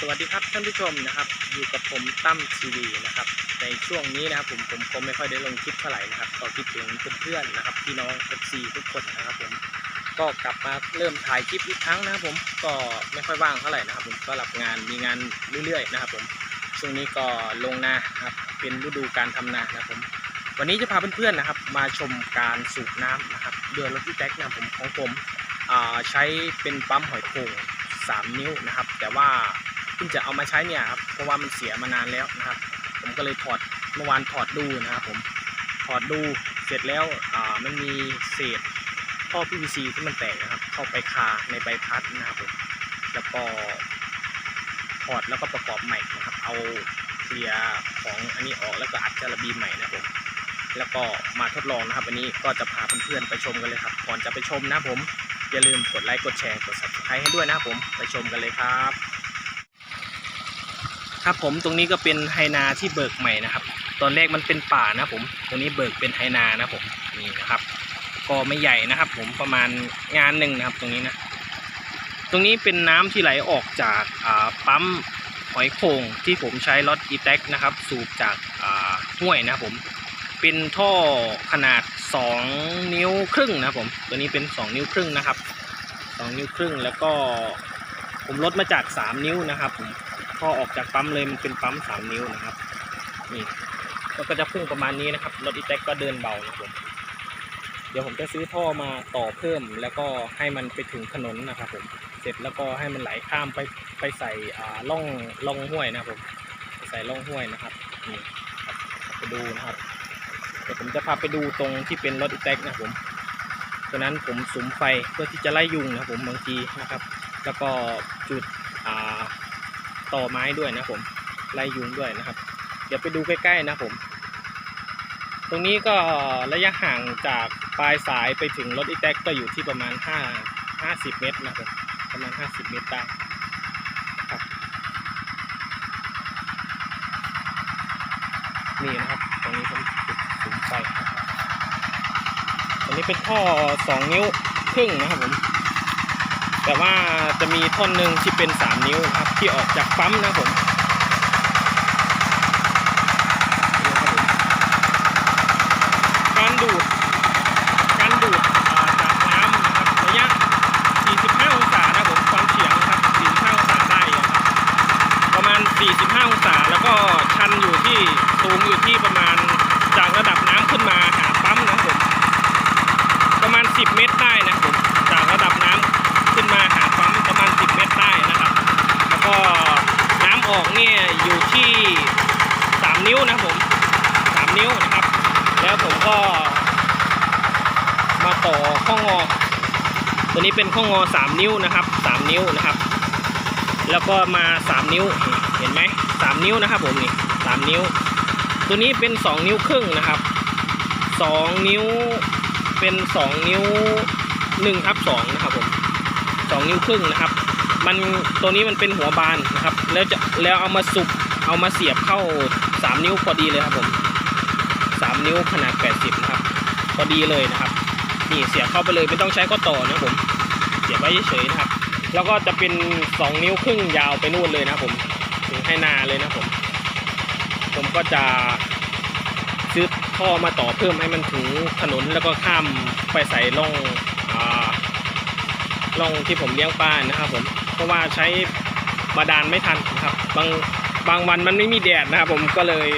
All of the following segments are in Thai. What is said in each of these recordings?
สวัสดีครับท่านผู้ชมนะครับอยู่กับผมตั้มทีวีนะครับในช่วงนี้นะครับผมผมก็ไม่ค่อยได้ลงคลิปเท่าไหร่นะครับก็คิดถึงเพื่อนๆนะครับพี่น้องเอฟซีทุกคนนะครับผมก็กลับมาเริ่มถ่ายคลิปอีกครั้งนะครับผมก็ไม่ค่อยว่างเท่าไหร่นะครับผมก็รับงานมีงานเรื่อยๆนะครับผมช่วงนี้ก็ลงนาครับเป็นฤดูการทำนานะครับผมวันนี้จะพาเพื่อนๆนะครับ มาชมการสูบน้ำนะครับเรือรถอีแท็กนะผมของผมใช้เป็นปั๊มหอยโข่ง3 นิ้วนะครับ แต่ว่า เพิ่งจะเอามาใช้เนี่ยครับเพราะว่ามันเสียมานานแล้วนะครับ ผมก็เลยถอดเมื่อวานถอดดูนะครับผมถอดดูเสร็จแล้วอ่ามันมีเศษท่อ PVC ที่มันแตกนะครับ เข้าไปคาในใบพัดนะครับผมแล้วก็ถอดแล้วก็ประกอบใหม่นะครับ เอาเคลียร์ของอันนี้ออกแล้วก็อัดจาระบีใหม่นะครับผมแล้วก็มาทดลองนะครับอันนี้ก็จะพาเพื่อนๆไปชมกันเลยครับ ก่อนจะไปชมนะครับผม อย่าลืมกดไลค์กดแชร์กด subscribe ให้ด้วยนะครับผมไปชมกันเลยครับ ครับผมตรงนี้ก็เป็นไฮนาที่เบิกใหม่นะครับ ตอนแรกมันเป็นป่านะผมตรงนี้เบิกเป็นไฮนานะผมนี่นะครับ ก็ไม่ใหญ่นะครับ ผมประมาณงานหนึ่งนะครับ ตรงนี้นะ ตรงนี้เป็นน้ำที่ไหลออกจากาปั๊มหอยโข่งที่ผมใช้รถอีแท็กนะครับ สูบจากอ่าห้วยนะครับผมเป็นท่อขนาด 2 นิ้วครึ่งนะผมตัวนี้เป็น 2 นิ้วครึ่งนะครับ 2 นิ้วครึ่งแล้วก็ผมลดมาจาก 3 นิ้วนะครับผม พอออกจากปั๊มเลยมันเป็นปั๊มสามนิ้วนะครับนี่แล้วก็จะพุ่งประมาณนี้นะครับรถอีแท็กก็เดินเบานะครับผมเดี๋ยวผมจะซื้อท่อมาต่อเพิ่มแล้วก็ให้มันไปถึงถนนนะครับผมเสร็จแล้วก็ให้มันไหลข้ามไปไปใส่อ่าล่องล่องห้วยนะครับผมใส่ล่องห้วยนะครับนี่ไปดูนะครับเดี๋ยวผมจะพาไปดูตรงที่เป็นรถอีแท็กนะครับผมตัวนั้นผมสุมไฟเพื่อที่จะไล่ยุงนะครับผมบางทีนะครับ แล้วก็จุดอ่า ต่อไม้ด้วยนะผมไล่ยุงด้วยนะครับ เดี๋ยวไปดูใกล้ๆนะผม ตรงนี้ก็ระยะห่างจากปลายสายไปถึงรถอีแท็กก็อยู่ที่ประมาณ 5 50 เมตรนะครับประมาณ 50 เมตรได้ครับนี่นะครับตรงนี้ผมจุดสูงไฟนะครับตรงนี้เป็นท่อ 2 นิ้วครึ่งนะครับผม แต่ว่าจะมีท่อนหนึ่งที่เป็น 3 นิ้วครับที่ออกจากปั๊มนะครับผมนี่นะครับผมการดูด การดูดอ่าจากน้ำนะครับระยะ 45 องศานะครับผมความเฉียงนะครับ 45 องศาได้อยู่ครับประมาณ 45 องศา แล้วก็ชันอยู่ที่สูงอยู่ที่ประมาณจากระดับน้ำขึ้นมาหาปั๊มนะครับผม ประมาณ 10 เมตรได้นะครับผมจากระดับน้ำขึ้นมาหาปั๊มประมาณ 10 เมตรได้นะครับ แล้วก็น้ำออกเนี่ยอยู่ที่ 3 นิ้วนะครับผม 3 นิ้วนะครับ แล้วผม ก็มาต่อข้องอ ตัวนี้เป็นข้องอ3นิ้วนะครับ3นิ้วนะครับ แล้วก็มา3นิ้วเห็นไหม3นิ้วนะครับผมนี่3นิ้ว ตัวนี้เป็น2นิ้วครึ่งนะครับ2นิ้วเป็น2นิ้ว1ทับ2นะครับผม2นิ้วครึ่งนะครับ มันตัวนี้มันเป็นหัวบานนะครับ แล้วจะแล้วเอามาสุบเอามาเสียบเข้า3นิ้วพอดีเลยครับผม นิ้วขนาด 80 นะครับพอดีเลยนะครับ นี่เสียบเข้าไปเลยไม่ต้องใช้ข้อต่อนะผม เสียบไว้เฉยๆนะครับ แล้วก็จะเป็น 2 นิ้วครึ่งยาวไปนู่นเลยนะผมถึงให้นาเลยนะผม ผมก็จะซื้อท่อมาต่อเพิ่มให้มันถึงถนนแล้วก็ข้ามไปใส่ร่องอ่าร่องที่ผมเลี้ยงปลานะครับผม เพราะว่าใช้บาดาลไม่ทันครับ บางบางวันมันไม่มีแดดนะครับผมก็เลย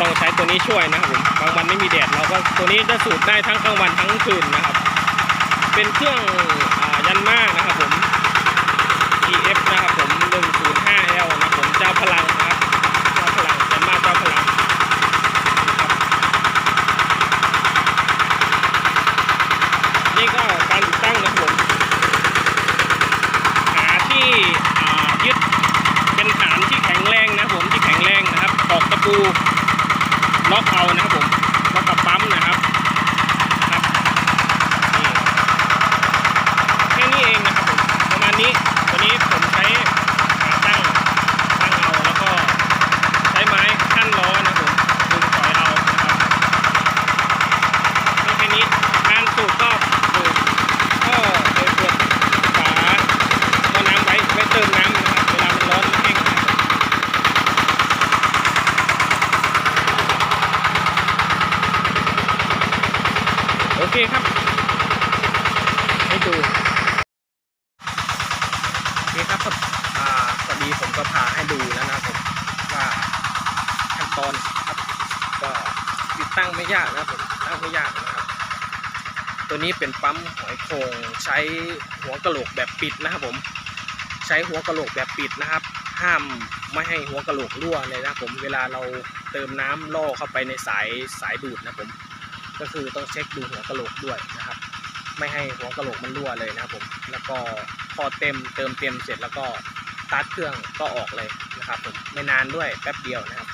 ต้องใช้ตัวนี้ช่วยนะครับผมบางวันไม่มีแดดเราก็ตัวนี้จะสูบได้ทั้งกลางวันทั้งคืนนะครับ เป็นเครื่องอยันมานะครับผม EF นะครับผม 105L นะครับผมเจ้าพลังนะครับเจ้าพลังยันมาเจ้าพลังนี่ก็การติดตั้งนะครับผมหาที่ยึดเป็นฐานที่แข็งแรงนะครับผมที่แข็งแรงนะครับตอกตะปู ล็อกเอานะครับผม เคครับ ให้ดู โอเคครับสวัสดีผมก็พาให้ดูแล้วนะผมว่าขั้นตอนครับก็ติดตั้งไม่ยากนะผมตั้งไม่ยากนะครับ ตัวนี้เป็นปั๊มหอยโข่งใช้หัวกระโหลกแบบปิดนะครับผม ใช้หัวกระโหลกแบบปิดนะครับ ห้ามไม่ให้หัวกระโหลกรั่วเลยนะผม เวลาเราเติมน้ำล่อเข้าไปในสายสายดูดนะผม ก็คือต้องเช็คดูหัวกะโหลกด้วยนะครับ ไม่ให้หัวกะโหลกมันรั่วเลยนะครับผมแล้วก็พอเต็มเติมเต็มเสร็จแล้วก็สตาร์ทเครื่องก็ออกเลยนะครับผมไม่นานด้วยแป๊บเดียวนะครับ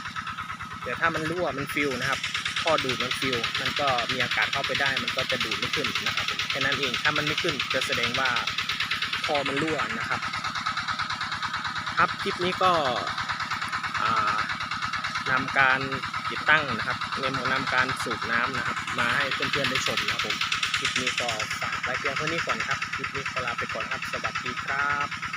เดี๋ยวถ้ามันรั่วมันฟิวนะครับท่อดูดมันฟิวมันก็มีอากาศเข้าไปได้ มันก็จะดูดไม่ขึ้นนะครับแค่นั้นเองถ้ามันไม่ขึ้นจะแสดงว่าท่อมันรั่วนะครับ ครับคลิปนี้ก็ นำการติดตั้งนะครับนำการสูบน้ำนะครับ มาให้เพื่อนๆได้ชมนะครับผมคลิปนี้ก็ฝากไว้เพียงเท่านี้ก่อนครับคลิปนี้ขอลาไปก่อนครับสวัสดีครับ